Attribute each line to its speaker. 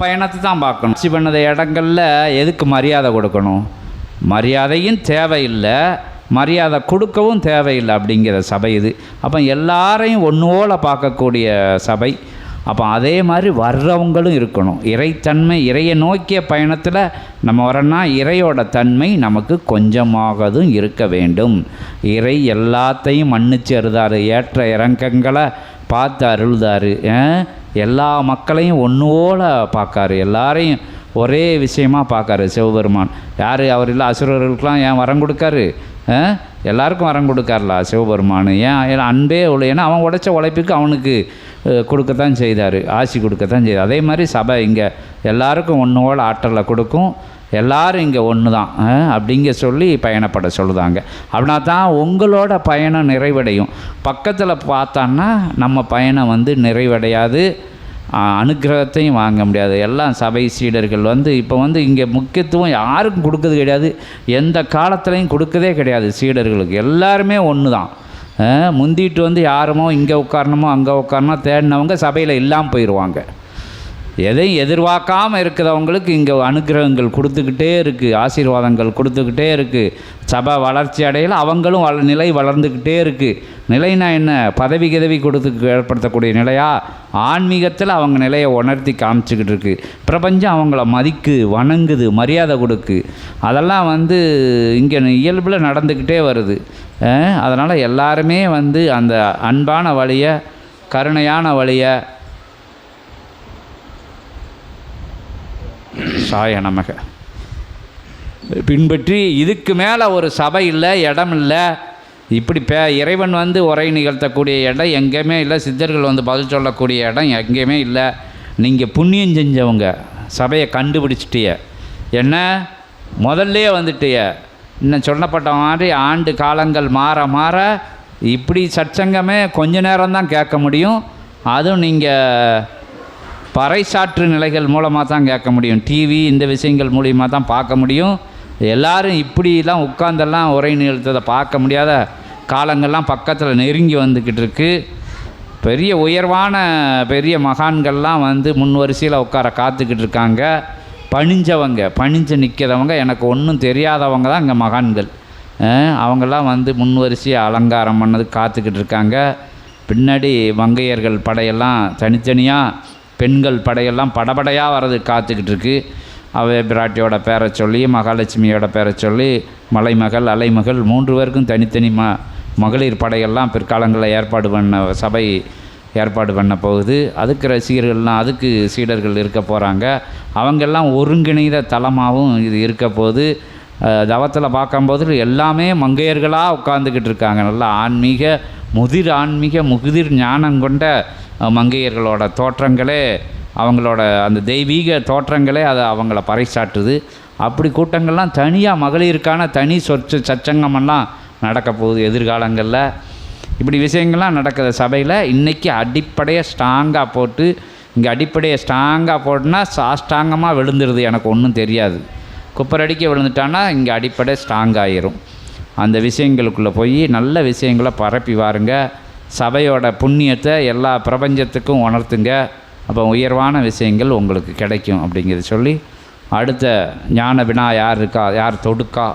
Speaker 1: பயணத்தை தான் பார்க்கணும். ஆட்சி பண்ணத இடங்களில் எதுக்கு மரியாதை கொடுக்கணும்? மரியாதையும் தேவையில்லை. மரியாதை கொடுக்கவும் தேவையில்லை அப்படிங்கிற சபை இது. அப்போ எல்லாரையும் ஒன்றுவோல பார்க்கக்கூடிய சபை. அப்போ அதே மாதிரி வர்றவங்களும் இருக்கணும். இறைத்தன்மை இறையை நோக்கிய பயணத்தில் நம்ம வரோன்னா இறையோட தன்மை நமக்கு கொஞ்சமாகதும் இருக்க வேண்டும். இறை எல்லாத்தையும் மன்னிச்சு அருதாரு. ஏற்ற இறக்கங்களை பார்த்து அருள்தாரு. எல்லா மக்களையும் ஒன்றுவோல பார்க்காரு. எல்லாரையும் ஒரே விஷயமா பார்க்காரு சிவபெருமான். யார்? அவர் இல்லை அசுரர்களுக்கெலாம் ஏன் வரம் கொடுக்காரு? எல்லாருக்கும் வரம் கொடுக்காருல சிவபெருமான்? ஏன் ஏன்னா அன்பே உள்ள ஏன்னா அவன் உழைச்ச உழைப்புக்கு அவனுக்கு கொடுக்கத்தான் செய்தார். ஆசி கொடுக்கத்தான் செய்தார். அதே மாதிரி சபை இங்கே எல்லாருக்கும் ஒன்றோட ஆற்றலை கொடுக்கும். எல்லாரும் இங்கே ஒன்று தான் அப்படிங்க சொல்லி பயணப்பட சொல்லுதாங்க. அப்படின்னா தான் உங்களோட பயணம் நிறைவடையும். பக்கத்தில் பார்த்தான்னா நம்ம பயணம் வந்து நிறைவடையாது. அனுகிரகத்தையும் அனுக்கிரகத்தையும் வாங்க முடியாது. எல்லாம் சபை சீடர்கள் வந்து இப்போ வந்து இங்கே முக்கியத்துவம் யாருக்கும் கொடுக்கறது கிடையாது. எந்த காலத்துலையும் கொடுக்கதே கிடையாது சீடர்களுக்கு. எல்லாருமே ஒன்று தான் முந்திட்டு வந்து யாருமோ இங்கே உட்காரணுமோ அங்கே உட்காரணும் தேடினவங்க சபையில் இல்லாமல் போயிடுவாங்க எதையும் எதிர்பார்க்காமல் இருக்கிறவங்களுக்கு இங்கே அனுக்கிரகங்கள் கொடுத்துக்கிட்டே இருக்குது ஆசீர்வாதங்கள் கொடுத்துக்கிட்டே இருக்குது சபை வளர்ச்சி அடையில் அவங்களும் வள நிலை வளர்ந்துக்கிட்டே இருக்குது நிலைனா என்ன? பதவி கிதவி கொடுத்து ஏற்படுத்தக்கூடிய நிலையா? ஆன்மீகத்தில் அவங்க நிலையை உணர்த்தி காமிச்சிக்கிட்டு இருக்கு. பிரபஞ்சம் அவங்கள மதிக்கு வணங்குது மரியாதை கொடுக்கு. அதெல்லாம் வந்து இங்கே இயல்பில் நடந்துக்கிட்டே வருது. அதனால் எல்லாருமே வந்து அந்த அன்பான வழியை கருணையான வழியை சாய நமக. பின்பற்றி இதுக்கு மேலே ஒரு சபை இல்லை இடம் இல்லை. இப்படி பே இறைவன் வந்து உரை நிகழ்த்தக்கூடிய இடம் எங்கேயுமே இல்லை சித்தர்கள் வந்து பதில் சொல்லக்கூடிய இடம் எங்கேயுமே இல்லை. நீங்கள் புண்ணியம் செஞ்சவங்க சபையை கண்டுபிடிச்சிட்டிய. என்ன? முதல்லே வந்துட்டிய. இன்னும் சொல்லப்பட்ட மாதிரி ஆண்டு காலங்கள் மாற மாற இப்படி சற்சங்கமே கொஞ்ச நேரம்தான் கேட்க முடியும். அதுவும் நீங்கள் பறைசாற்று நிலைகள் மூலமாக தான் கேட்க முடியும். டிவி இந்த விஷயங்கள் மூலியமாக தான் பார்க்க முடியும். எல்லாரும் இப்படிலாம் உட்காந்தெல்லாம் உரை நிகழ்த்ததை பார்க்க முடியாத காலங்கள்லாம் பக்கத்தில் நெருங்கி வந்துக்கிட்டு இருக்கு. பெரிய உயர்வான பெரிய மகான்கள்லாம் வந்து முன் வரிசையில் உட்கார காத்துக்கிட்டு இருக்காங்க. பணிஞ்சவங்க பணிஞ்சு நிற்கிறவங்க எனக்கு ஒன்றும் தெரியாதவங்க தான் இங்கே மகான்கள். அவங்கெல்லாம் வந்து முன் வரிசையை அலங்காரம் பண்ணது காத்துக்கிட்டு இருக்காங்க. பின்னாடி வங்கையர்கள் படையெல்லாம் தனித்தனியாக பெண்கள் படையெல்லாம் படபடையாக வர்றது காத்துக்கிட்டு இருக்கு அவை பிராட்டியோட பேரை சொல்லி மகாலட்சுமியோட பேரை சொல்லி மலைமகள் அலைமகள் மூன்று பேருக்கும் தனித்தனி ம மகளிர் படையெல்லாம் பிற்காலங்களில் ஏற்பாடு பண்ண சபை ஏற்பாடு பண்ண போகுது. அதுக்கு ரசிகர்கள்லாம் அதுக்கு சீடர்கள் இருக்க போகிறாங்க அவங்கெல்லாம் ஒருங்கிணைந்த தளமாகவும் இது இருக்க போது தவத்தில் பார்க்கும்போது எல்லாமே மங்கையர்களாக உட்காந்துக்கிட்டு இருக்காங்க நல்லா ஆன்மீக முதிர் ஆன்மீக முதிர் ஞானம் கொண்ட மங்கையர்களோட தோற்றங்களே அவங்களோட அந்த தெய்வீக தோற்றங்களே அதை அவங்கள பறைசாட்டுது அப்படி கூட்டங்கள்லாம் தனியாக மகளிருக்கான தனி சொற்று சச்சங்கமெல்லாம் நடக்க போகுது எதிர்காலங்களில். இப்படி விஷயங்கள்லாம் நடக்கிற சபையில். இன்றைக்கி அடிப்படையை ஸ்ட்ராங்காக போட்டு இங்கே அடிப்படையை ஸ்ட்ராங்காக போட்டுனா சாஷ்டாங்கமாக விழுந்துருது. எனக்கு ஒன்றும் தெரியாது. குப்பரடிக்க விழுந்துட்டான்னா இங்கே அடிப்படை ஸ்ட்ராங் ஆயிரும் அந்த விஷயங்களுக்குள்ளே போய் நல்ல விஷயங்களை பரப்பி வாருங்கள் சபையோட புண்ணியத்தை எல்லா பிரபஞ்சத்துக்கும் உணர்த்துங்க. அப்போ உயர்வான விஷயங்கள் உங்களுக்கு கிடைக்கும் அப்படிங்கிறத சொல்லி அடுத்த ஞான வினா யார் இருக்கா யார் தொடுக்கா?